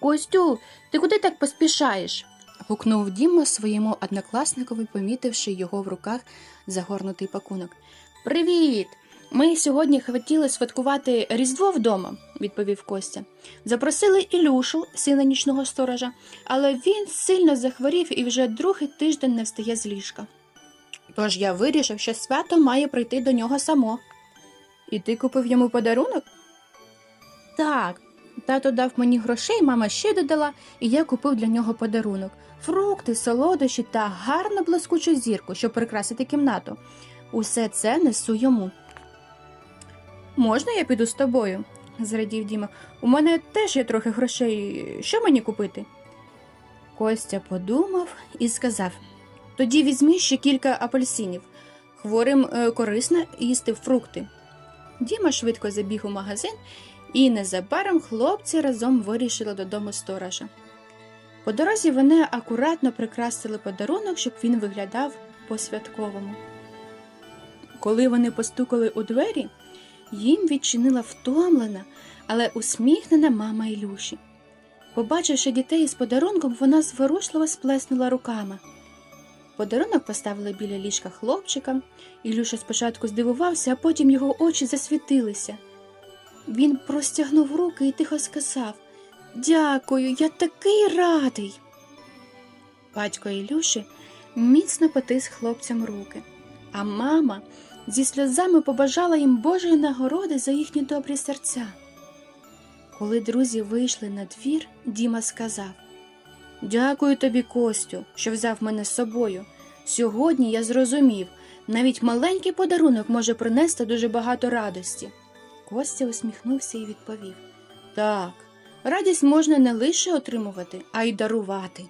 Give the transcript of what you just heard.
Костю, ти куди так поспішаєш? гукнув Діма своєму однокласникові, помітивши його в руках загорнутий пакунок. Привіт! Ми сьогодні хотіли святкувати Різдво вдома, відповів Костя. Запросили Ілюшу, сина нічного сторожа, але він сильно захворів і вже другий тиждень не встає з ліжка. Тож я вирішив, що свято має прийти до нього само. І ти купив йому подарунок? Так, тато дав мені грошей, мама ще додала, і я купив для нього подарунок фрукти, солодощі та гарну блискучу зірку, щоб прикрасити кімнату. Усе це несу йому. Можна я піду з тобою? зрадів Діма. У мене теж є трохи грошей. Що мені купити? Костя подумав і сказав тоді візьми ще кілька апельсинів. Хворим е, корисно їсти фрукти. Діма швидко забіг у магазин, і незабаром хлопці разом вирішили додому сторожа. По дорозі вони акуратно прикрасили подарунок, щоб він виглядав по-святковому. Коли вони постукали у двері, їм відчинила втомлена, але усміхнена мама Ілюші. Побачивши дітей із подарунком, вона зворушливо сплеснула руками. Подарунок поставили біля ліжка хлопчика. Ілюша спочатку здивувався, а потім його очі засвітилися. Він простягнув руки і тихо сказав Дякую, я такий радий. Батько Ілюші міцно потис хлопцям руки, а мама зі сльозами побажала їм Божої нагороди за їхні добрі серця. Коли друзі вийшли на двір, Діма сказав Дякую тобі, Костю, що взяв мене з собою. Сьогодні я зрозумів, навіть маленький подарунок може принести дуже багато радості. Костя усміхнувся і відповів Так, радість можна не лише отримувати, а й дарувати.